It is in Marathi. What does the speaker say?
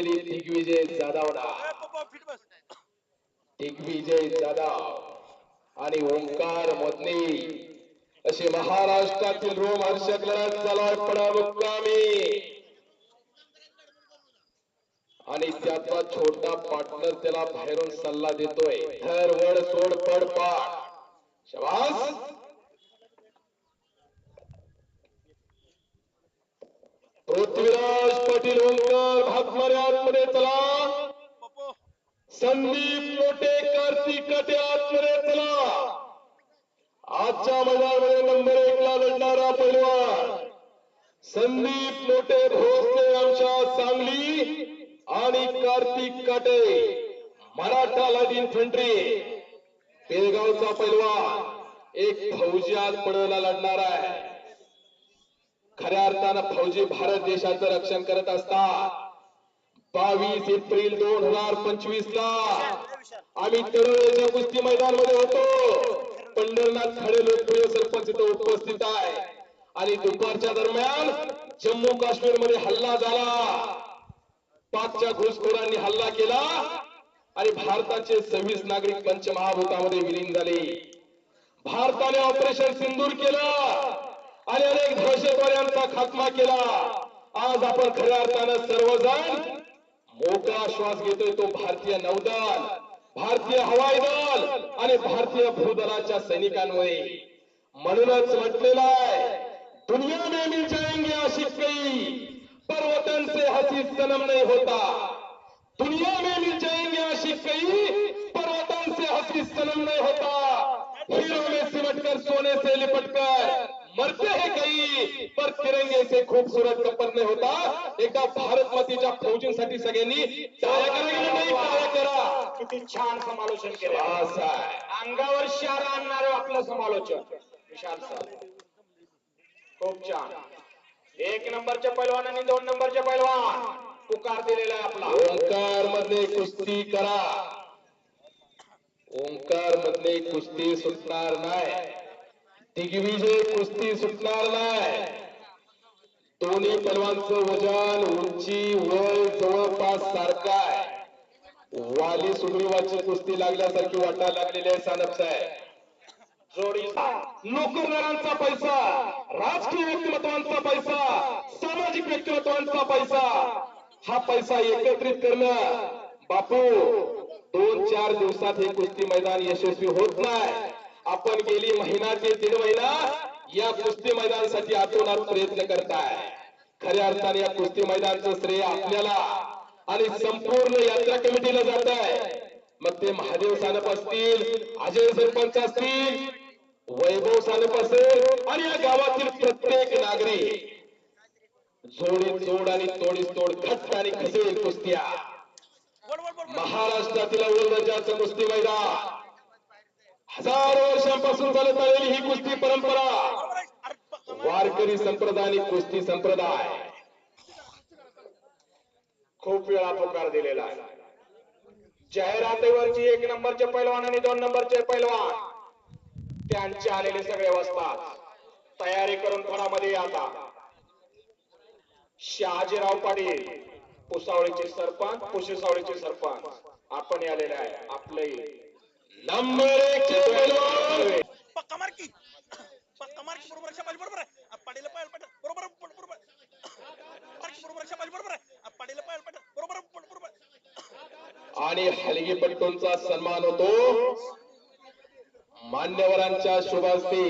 असलेली दिग्विजय बस. दिग्विजय जाधव आणि ओंकार मोदने अशी महाराष्ट्रातील रोमहर्षक लढत चालू आहे. पडा मुक्कामी. आणि त्याचा छोटा पार्टनर त्याला बाहेरून सल्ला देतोय. धर वड सोड पड पाड. शबास. पाटील होलकर हातमारे आतमध्ये चला. संदीप लोटे कार्तिक कटे आतमध्ये चला. आजच्या मैदानामध्ये नंबर एक ला लढणारा पैलवान संदीप लोटे भोसले आमच्या सांगली आणि कार्तिक काटे मराठा लाइट इन्फंट्री पेलगावचा पैलवान एक फौजी आज पडवला लढणार आहे. खऱ्या अर्थानं फौजी भारत देशाचं रक्षण करत असतात. बावीस एप्रिल दोन हजार पंचवीस ला आम्ही तरुणाच्या कुस्ती मैदानमध्ये होतो. पंढरनाथ खडे लोकप्रिय सरपंच इथं उपस्थित आहे. आणि दुपारच्या दरम्यान जम्मू काश्मीरमध्ये हल्ला झाला. पाचच्या घुसखोरांनी हल्ला केला. आणि भारताचे सव्वीस नागरिक पंचमहाभूतामध्ये विलीन झाले. भारताने ऑपरेशन सिंदूर केलं. आणि अनेक दहशतवाद्यांचा खात्मा केला. आज आपण खऱ्या अर्थानं सर्वजण मोकळा श्वास घेतोय तो भारतीय नौदल भारतीय हवाई दल आणि भारतीय भूदलाच्या सैनिकांमुळे. म्हणूनच म्हटलेलं आहे दुनिया में मिल जाएंगे आशिक कई पर वतन से हसी सनम नहीं होता. दुनिया में मिल जाएंगे आशिक कई पर वतन से हसी सनम नहीं होता. हीरो में सिमट कर सोने से लिपट कर मरते हैं कई पर तिरंगे से खूबसूरत कपल नहीं होता। एकदा भारत मातेच्या फौजींसाठी सगळ्यांनी टाळ्या करा की नाही टाळ्या करा किती छान समालोचन केलं. आहे अंगावर शार आणणार आपलं समालोचन. विशाल सर खूप छान. एक नंबरचे पैलवान आणि दोन नंबरचे पैलवान. पुकार दिलेला आहे आपला. ओंकार मधले कुस्ती करा. ओंकार मधले कुस्ती सुटणार नाही. दिग्विजय कुस्ती सुटणार नाही. दोन्ही पलवांचं वजन उंची वय जवळपास सारखा आहे. वाली सुग्रीवाची कुस्ती लागल्यासारखी वाटायला लागलेली आहे सानप साहेब. जोडीचा नोकरदारांचा पैसा राजकीय व्यक्तिमत्वांचा पैसा सामाजिक व्यक्तिमत्वांचा पैसा. हा पैसा एकत्रित करणं बापू दोन चार दिवसात हे कुस्ती मैदान यशस्वी होत नाही. आपण गेली महिना ते दीड महिना या कुस्ती मैदानासाठी आठवणार प्रयत्न करताय. खऱ्या अर्थाने या कुस्ती मैदानचं श्रेय आपल्याला आणि संपूर्ण यात्रा कमिटीला जात आहे मग ते महादेव सानप असतील अजय सरपंच असतील वैभव सानप असेल आणि या गावातील प्रत्येक नागरिक. जोडीत जोड आणि तोडीस तोड घट्ट आणि खसेल कुस्त्या. वर वर वर महाराष्ट्रातील औरंगाबादचं कुस्ती मैदान. हजारो वर्षांपासून चालत आलेली ही कुस्ती परंपरा वारकरी संप्रदाय आणि कुस्ती संप्रदाय. खूप वेळा पुकार दिलेला आहे. जाहिरातीवरची एक नंबरचे पैलवान आणि दोन नंबरचे पैलवान. त्यांचे आलेले सगळे वसतात. तयारी करून फळामध्ये आता. शहाजीराव पाटील पुसावळीचे सरपंच पुशेसावळीचे सरपंच. आपण आलेले आहे आपले नंबर एक की पक्का मार की बरोबर बरोबर आहे? पाडीला पायल बरोबर बरोबर बरोबर मार की बरोबर बरोबर आहे. पाडीला पायल बरोबर बरोबर. आणि हलगीपट्टूंचा सन्मान होतो मान्यवरांच्या शुभास्ती.